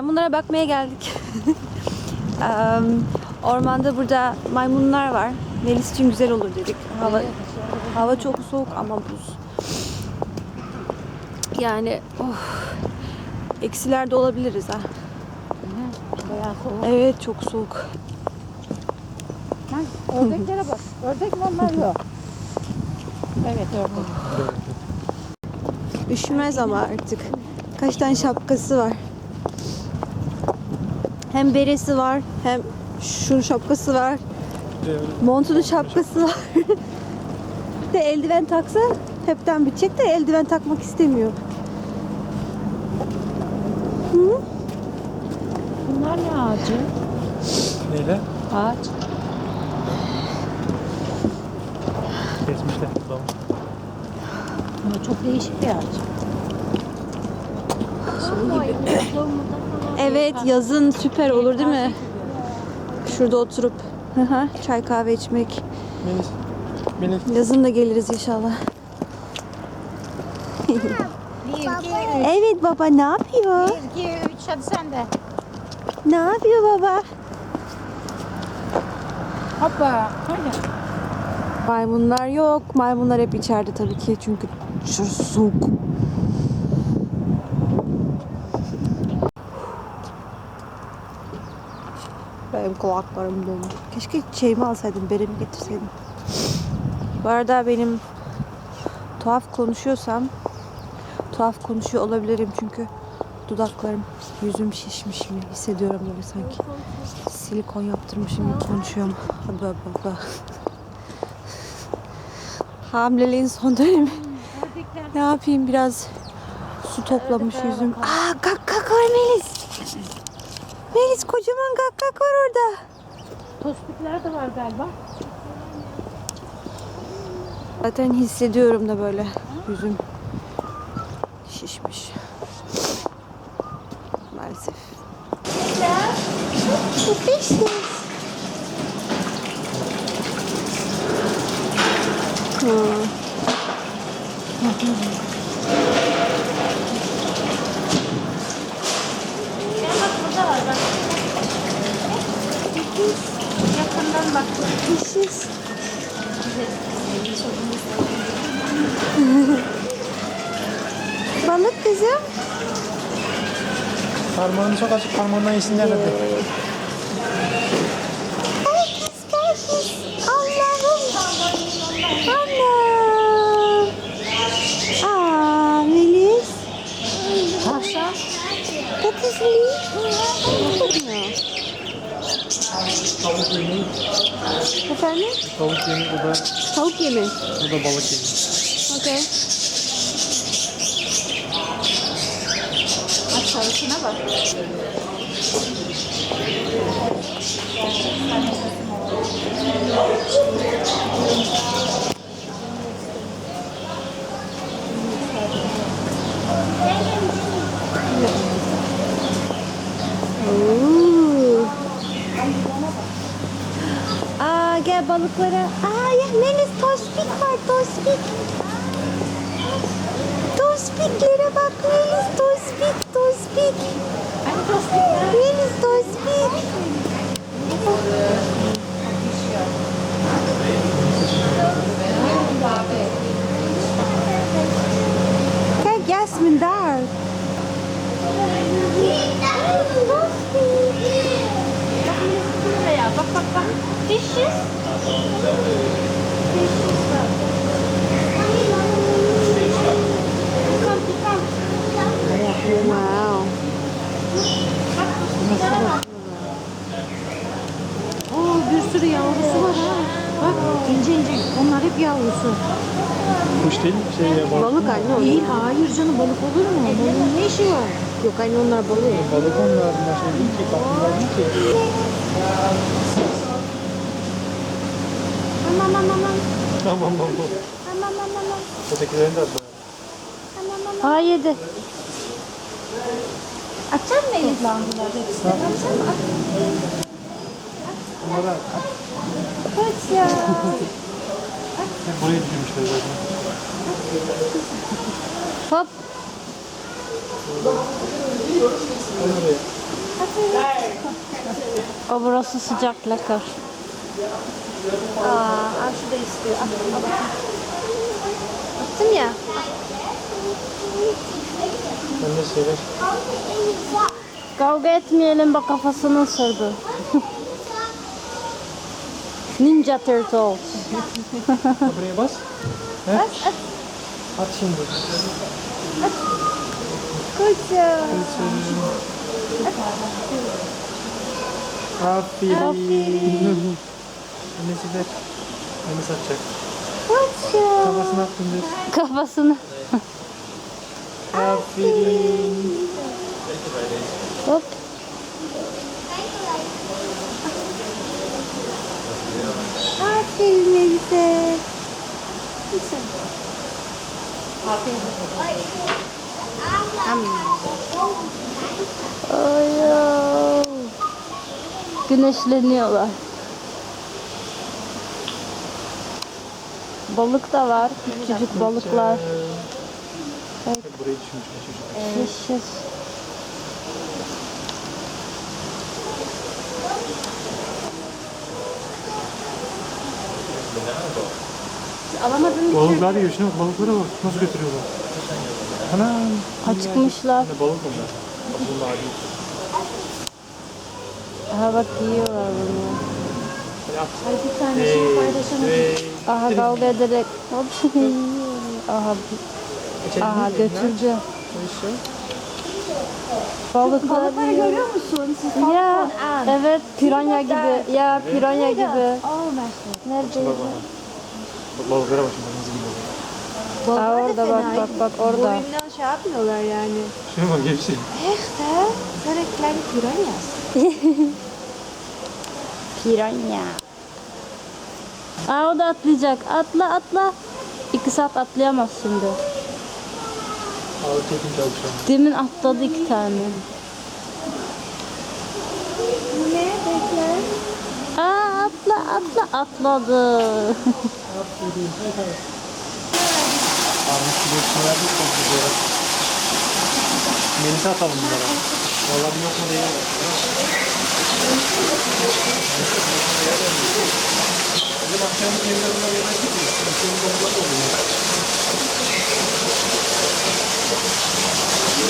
Maymunlara bakmaya geldik. Em, Ormanda burada maymunlar var. Melis için güzel olur dedik. Hava hava çok soğuk ama buz. Yani of, eksilerde olabiliriz ha. Evet çok soğuk. Ördeklere bak. Ördek mi onlar yok. Evet ördek. Üşümez ama artık. Kaç tane şapkası var. Hem beresi var hem şu şapkası var. Montunu şapkası var. Bir de eldiven taksa hepten bitecek de eldiven takmak istemiyor. Hı? Bunlar ne ağacı? Neyle? Ağaç. Kesmişler. Tamam. Ama çok değişik bir ağaç. Evet yazın süper olur değil mi? Şurada oturup çay kahve içmek. Yazın da geliriz inşallah. Evet baba ne yapıyor? Bir, iki, üç. Hadi sen de. Ne yapıyor baba? Hoppa. Hadi. Maymunlar yok. Maymunlar hep içeride tabii ki çünkü şurası soğuk. Benim kulaklarım dolu. Keşke şeyimi alsaydım, beremi getirseydim. Bu arada benim tuhaf konuşuyorsam tuhaf konuşuyor olabilirim çünkü dudaklarım, yüzüm şişmiş gibi hissediyorum böyle sanki. Silikon yaptırmışım gibi konuşuyorum. Abla abla. Hamileliğin son dönemi. Ne yapayım biraz su toplamış yüzüm. Aa var Melis. Melis kocaman kak kak var orada. Tospikler de var galiba. Zaten hissediyorum da böyle yüzüm şişmiş. Maalesef. Hmm. bak burada var bak. Yakından bak. Pişiz. Balık kızım. Parmağını çok açık parmağından yesinler hadi. Herkes herkes. Allah'ım. Anam. Aa Melis. Tavşan. That is me. Tavuk yemeği. Efendim? Tavuk yemeği bu da, Tavuk yemi. bu da balık yemeği. Okay. Bak sarısına bak. Balıklara. Aa ya Melis tospik var tospik. Tospiklere bak Melis tospik tospik. Hani tospikler? Melis tospik. Kijk Jasmine daar. Buraya bak bak bak. Dişiz. Dişiz bak. Pikam pikam. Wow. Oo bir sürü yavrusu var ha. Bak ince ince. Onlar hep yavrusu. Kuş değil mi? Şey ya balık. Balık anne onlar. İyi hayır canım balık olur mu? Balığın ne işi var? Yok anne onlar balık. Balık onlar şey değil ki. Ki. Aman aman aman. Tamam baba. Aman aman aman. Ötekilerini de at. Aman aman. Aa yedi. Açar mı Eliflandılar hepsi? Açar mı? Bunlara at. Kaç ya. Buraya düşürmüşler zaten. Hop. O burası sıcak lakar. Aa, Arşu da istiyor. Attım ya. Ben de sever. Kavga etmeyelim bak kafasını ısırdı. Ninja Turtles. Buraya bas. He? At şimdi. Koçum. Aferin. Annesi de. Annesi atacak. Koçum. Kafasına attın diyor. Kafasını. Aferin. Hop. Aferin Elise. Ay, ay. Güneşleniyorlar. Balık da var. Küçücük balıklar. Hep burayı düşünmüşler çocuk. Yaşasın. Alamadın Balıklar yiyor. Şuna bak balıklara bak. Nasıl götürüyorlar. Ana. Acıkmışlar. Ne balık onlar. Bunlar değil. Aha bak yiyorlar bunu. Ay bir tane şey paylaşamadım. Aha kavga ederek. Hop. Aha. Aha götürdü. Balıklar Balıkları yiyor. görüyor musun? Siz Ya evet piranya gibi. Ya piranya gibi. Oh my Bak şimdi. Nasıl gidiyor. Aa, orada bak bak bak orada. Boyundan şey yapmıyorlar yani. Şuna bak hepsi. Echte, zijn kleine piranhas. Piranya. Aa o da atlayacak. Atla atla. İki saat atlayamaz şimdi. Ağır çekim çalışıyor. Demin atladı iki tane. Ne bekler? Aa atla atla atladı. Gibi hepsini verdik. Çok güzel. Melis'e atalım bunlara. Vallahi bir lokma değil.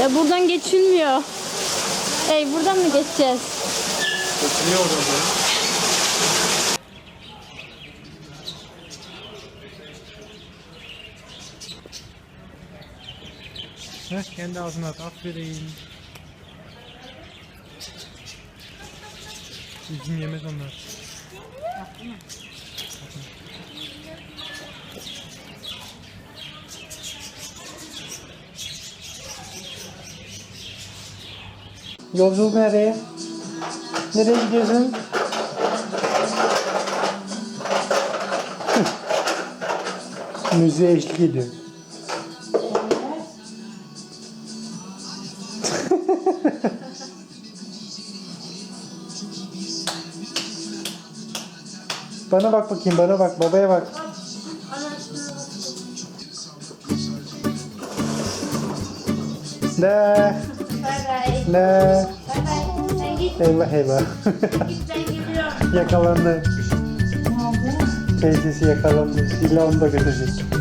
ya buradan geçilmiyor. Ey buradan mı geçeceğiz? Götürüyor oradan Heh, kendi ağzına at. Aferin. Üzüm yemez onlar. Yolculuk nereye? Nereye gidiyorsun? Müziğe eşlik ediyor. Bana bak bakayım, bana bak, babaya bak. Ne? Ne? Eyvah eyvah. Yakalandı. Teyzesi yakalandı. İlla onu da götürecek.